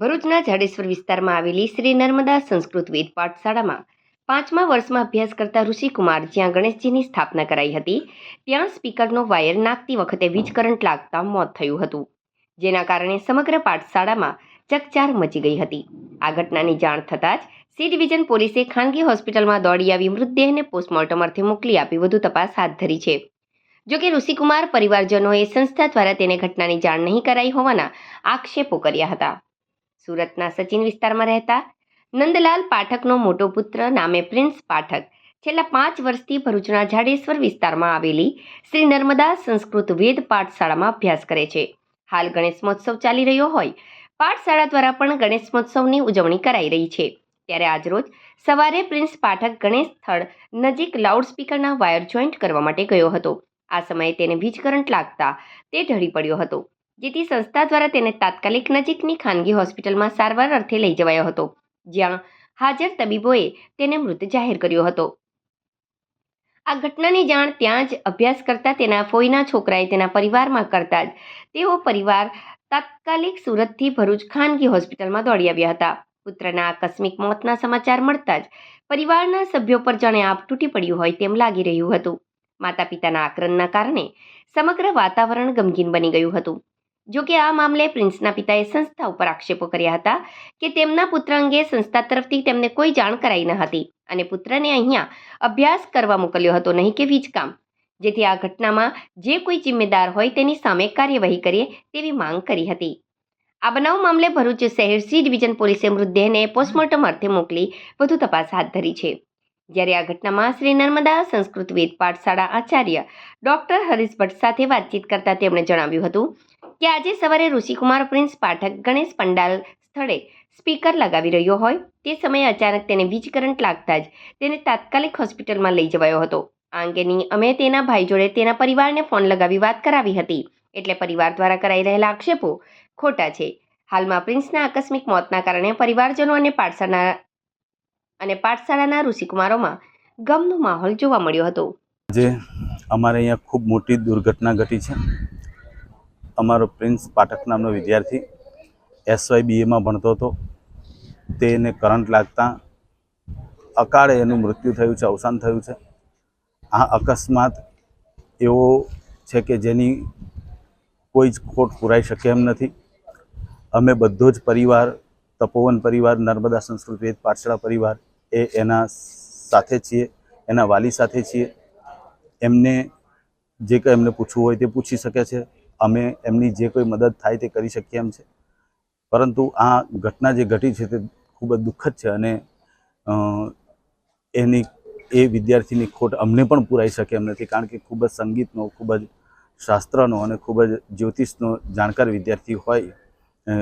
ભરૂચના જાડેશ્વર વિસ્તારમાં આવેલી શ્રી નર્મદા સંસ્કૃત વેદ પાઠશાળામાં પાંચમા વર્ષમાં અભ્યાસ કરતા ઋષિકુમાર જ્યાં ગણેશજીની સ્થાપના કરાઈ હતી, ત્યાં સ્પીકરનો વાયર નાખતી વખતે વીજ કરંટ લાગતા મોત થયું હતું. જેના કારણે સમગ્ર પાઠશાળામાં ચકચાર મચી ગઈ હતી. આ ઘટનાની જાણ થતાં જ સી ડિવિઝન પોલીસે ખાનગી હોસ્પિટલમાં દોડી આવી મૃતદેહને પોસ્ટમોર્ટમ અર્થે મોકલી આપી વધુ તપાસ હાથ ધરી છે. જોકે ઋષિકુમાર પરિવારજનોએ સંસ્થા દ્વારા તેને ઘટનાની જાણ નહીં કરાઈ હોવાના આક્ષેપો કર્યા હતા. સુરતના સચિન વિસ્તારમાં રહેતા નંદલાલ પાઠકનો મોટો પુત્ર નામે પ્રિન્સ પાઠક. છેલ્લા પાંચ વર્ષથી ભરૂચના જાડેશ્વર વિસ્તારમાં આવેલી શ્રી નર્મદા સંસ્કૃત વેદ પાઠશાળામાં અભ્યાસ કરે છે. હાલ ગણેશ મહોત્સવ ચાલી રહ્યો હોય. પાઠશાળા દ્વારા પણ ગણેશ મહોત્સવની ઉજવણી કરાઈ રહી છે. ત્યારે આજરોજ સવારે પ્રિન્સ પાઠક ગણેશ સ્થળ નજીક લાઉડસ્પીકરના વાયર જોઈન્ટ કરવા માટે ગયો હતો. આ સમયે તેને વીજ કરંટ લાગતા તે ઢળી પડ્યો હતો. જેથી સંસ્થા દ્વારા તેને તાત્કાલિક નજીકની ખાનગી હોસ્પિટલમાં સારવાર અર્થે લઈ જવાયો હતો, જ્યાં હાજર તબીબોએ તેને મૃત જાહેર કર્યો હતો. આ ઘટનાની જાણ ત્યાં જ અભ્યાસ કરતા તેના ફોઈના છોકરાએ તેના પરિવારમાં કરતા જ તેઓ પરિવાર તાત્કાલિક સુરતથી ભરૂચ ખાનગી હોસ્પિટલમાં દોડી આવ્યા હતા. પુત્રના આકસ્મિક મોતના સમાચાર મળતા જ પરિવારના સભ્યો પર જાણે આપ તૂટી પડ્યું હોય તેમ લાગી રહ્યું હતું. માતા પિતાના આક્રમણના કારણે સમગ્ર વાતાવરણ ગમગીન બની ગયું હતું. જો કે આ મામલે પ્રિન્સના પિતાએ સંસ્થા ઉપર આક્ષેપો કર્યા હતા કે તેમના પુત્ર અંગે સંસ્થા તરફથી તેમને કોઈ જાણ કરાઈ ન હતી અને પુત્રને અહીંયા અભ્યાસ કરવા મોકલ્યો હતો નહીં કે વીજકામ. જેથી આ ઘટનામાં જે કોઈ જિમ્મેદાર હોય તેની સામે કાર્યવાહી કરીએ તેવી માંગ કરી હતી. આ બનાવ મામલે ભરૂચ શહેર સી ડિવિઝન પોલીસે મૃતદેહને પોસ્ટમોર્ટમ અર્થે મોકલી વધુ તપાસ હાથ ધરી છે. જ્યારે આ ઘટનામાં શ્રી નર્મદા સંસ્કૃત વેદ પાઠશાળા આચાર્ય ડોક્ટર હરીશ ભટ્ટ સાથે વાતચીત કરતા તેમણે જણાવ્યું હતું કે આજે સવારે ઋષિકુમાર પ્રિન્સ પાઠક ગણેશ પંડાલ સ્થળે સ્પીકર લગાવી રહ્યો હોય તે સમયે અચાનક તેને વીજ કરંટ લાગતા જ તેને તાત્કાલિક હોસ્પિટલમાં લઈ જવાયો હતો. આ અંગેની અમે તેના ભાઈ જોડે તેના પરિવારને ફોન લગાવી વાત કરાવી હતી. એટલે પરિવાર દ્વારા કરાઈ રહેલા આક્ષેપો ખોટા છે. હાલમાં પ્રિન્સના આકસ્મિક મોતના કારણે પરિવારજનો અને પાઠશાળા અને પાઠશાળાના ઋષિકુમારોમાં ગમનો માહોલ જોવા મળ્યો હતો. આજે અમારે અહીંયા ખૂબ મોટી દુર્ઘટના ઘટી છે. અમારો પ્રિન્સ પાઠક નામનો વિદ્યાર્થી એસવાય બીએમાં ભણતો હતો. તેને કરંટ લાગતા અકાળે એનું મૃત્યુ થયું છે, અવસાન થયું છે. આ અકસ્માત એવો છે કે જેની કોઈ જ ખોટ પુરાઈ શકે એમ નથી. અમે બધો જ પરિવાર, તપોવન પરિવાર, નર્મદા સંસ્કૃત વેદ પાઠશાળા પરિવાર એ એના સાથે છીએ, એના વાલી સાથે છીએ. એમને જે કંઈ એમને પૂછવું હોય તે પૂછી શકે છે. અમે એમની જે કોઈ મદદ થાય તે કરી શકીએ એમ છે. પરંતુ આ ઘટના જે ઘટી છે તે ખૂબ જ દુઃખદ છે અને એની એ વિદ્યાર્થીની ખોટ અમને પણ પૂરાઈ શકે એમ નથી કારણ કે ખૂબ જ સંગીતનો ખૂબ જ શાસ્ત્રનો અને ખૂબ જ જ્યોતિષનો જાણકાર વિદ્યાર્થી હોય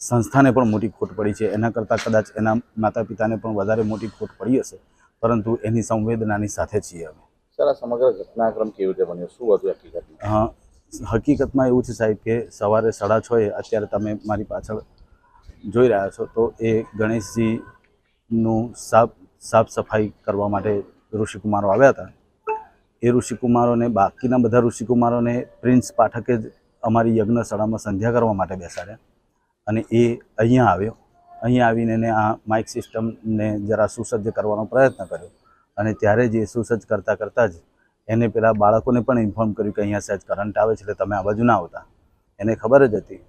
સંસ્થાને પણ મોટી ખોટ પડી છે. એના કરતાં કદાચ એના માતા પિતાને પણ વધારે મોટી ખોટ પડી હશે. પરંતુ એની સંવેદનાની સાથે છીએ અમે. સર આ સમગ્ર ઘટનાક્રમ કેવી રીતે બન્યો? શું હતું હકીકત અ, હકીકતમાં એવું છે સાહેબ કે સવારે સાડા એ અત્યારે તમે મારી પાછળ જોઈ રહ્યા છો, તો એ ગણેશજીનું સાફ સાફ સફાઈ કરવા માટે ઋષિકુમારો આવ્યા હતા. એ ઋષિકુમારોને, બાકીના બધા ઋષિકુમારોને પ્રિન્સ પાઠકે જ અમારી યજ્ઞશાળામાં સંધ્યા કરવા માટે બેસાડ્યા અને એ અહીંયા આવ્યો. અહીંયા આવીને એને આ માઇક સિસ્ટમને જરા સુસજ્જ કરવાનો પ્રયત્ન કર્યો અને ત્યારે જ એ સુસજ્જ કરતાં કરતાં જ એને પેલા બાળકોને પણ ઇન્ફોર્મ કર્યું કે અહીંયા સહેજ કરંટ આવે છે એટલે તમે આ બાજુ ના આવતા. એને ખબર જ હતી.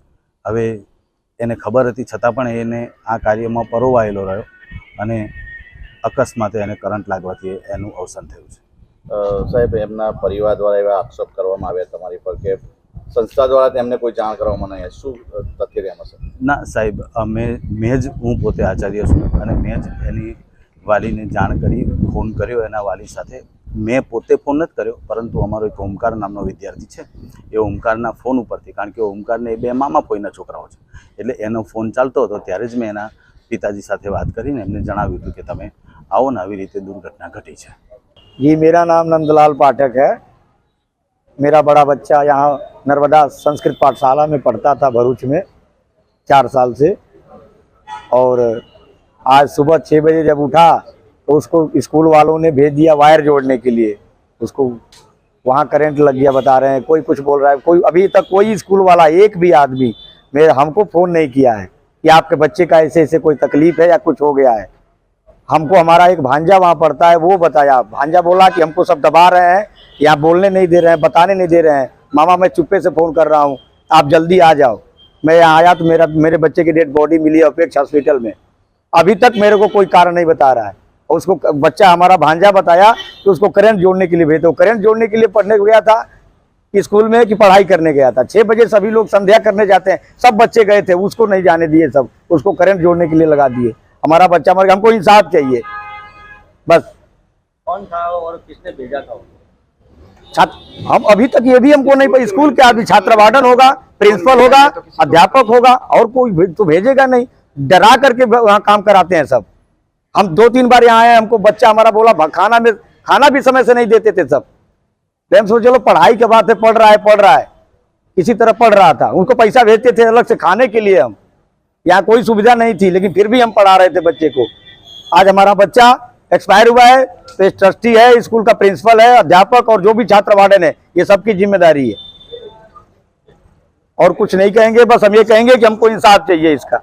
હવે એને ખબર હતી છતાં પણ એને આ કાર્યમાં પરોવાયેલો રહ્યો અને અકસ્માતે એને કરંટ લાગવાથી એનું અવસાન થયું છે. સાહેબ એમના પરિવાર દ્વારા એવા આક્ષેપ કરવામાં આવ્યા તમારી પર કે સંસ્થા દ્વારા તેમને કોઈ જાણ કરવામાં નહીં શું તેમાં છે ના સાહેબ અમે મેં જ હું પોતે આચાર્ય છું અને મેં જ એની વાલીને જાણ કરી ફોન કર્યો એના વાલી સાથે મેં પોતે ફોન નથી કર્યો પરંતુ અમારો એક ઓમકાર નામનો વિદ્યાર્થી છે એ ઓમકારના ફોન ઉપરથી કારણ કે ઓમકારને એ બે મામા ફોઈના છોકરાઓ છે એટલે એનો ફોન ચાલતો હતો ત્યારે જ મેં એના પિતાજી સાથે વાત કરીને એમને જણાવ્યું હતું કે તમે આવો ને આવી રીતે દુર્ઘટના ઘટી છે जी मेरा नाम नंदलाल पाठक है मेरा बड़ा बच्चा यहाँ नर्मदा संस्कृत पाठशाला में पढ़ता था भरूच में चार साल से और आज सुबह छः बजे जब उठा तो उसको स्कूल वालों ने भेज दिया वायर जोड़ने के लिए। उसको वहाँ करंट लग गया, बता रहे हैं, कोई कुछ बोल रहा है, कोई अभी तक कोई स्कूल वाला, एक भी आदमी मेरे, हमको फ़ोन नहीं किया है कि आपके बच्चे का ऐसे ऐसे कोई तकलीफ़ है या कुछ हो गया है। हमको, हमारा एक भांजा वहाँ पड़ता है, वो बताया। भांजा बोला कि हमको सब दबा रहे हैं यहाँ बोलने नहीं दे रहे हैं, बताने नहीं दे रहे हैं। मामा, मैं चुप्पे से फ़ोन कर रहा हूँ, आप जल्दी आ जाओ। मैं यहाँ आया तो मेरा, मेरे बच्चे की डेड बॉडी मिली अपेक्ष हॉस्पिटल में। अभी तक मेरे को कोई कारण नहीं बता रहा है। और उसको बच्चा हमारा भांजा बताया कि उसको करंट जोड़ने के लिए भेजे तो करंट जोड़ने के लिए पढ़ने गया था कि स्कूल में कि पढ़ाई करने गया था। छः बजे सभी लोग संध्या करने जाते हैं। सब बच्चे गए थे उसको नहीं जाने दिए सब। उसको करंट जोड़ने के लिए लगा दिए। हमारा बच्चा मर गया। हमको इंसाफ चाहिए। बस। कौन था और किसने भेजा था? छात्र हम अभी तक ये भी हमको नहीं पता। स्कूल के आदमी छात्र वार्डन होगा प्रिंसिपल होगा अध्यापक होगा और कोई तो भेजेगा नहीं। डरा करके वहाँ काम कराते हैं सब। हम दो तीन बार यहाँ आए, हमको बच्चा हमारा बोला खाना में खाना भी समय से नहीं देते थे सब। तो हम सोचे चलो पढ़ाई के बात है, पढ़ रहा है, पढ़ रहा है। किसी तरह पढ़ रहा था। उनको पैसा भेजते थे अलग से खाने के लिए हम। यहाँ कोई सुविधा नहीं थी, लेकिन फिर भी हम पढ़ा रहे थे बच्चे को। आज हमारा बच्चा एक्सपायर हुआ है तो ट्रस्टी है स्कूल का प्रिंसिपल है, अध्यापक और जो भी छात्र वार्डन है, ये सबकी ज़िम्मेदारी है। और कुछ नहीं कहेंगे, बस हम ये कहेंगे कि हमको इंसाफ चाहिए इसका।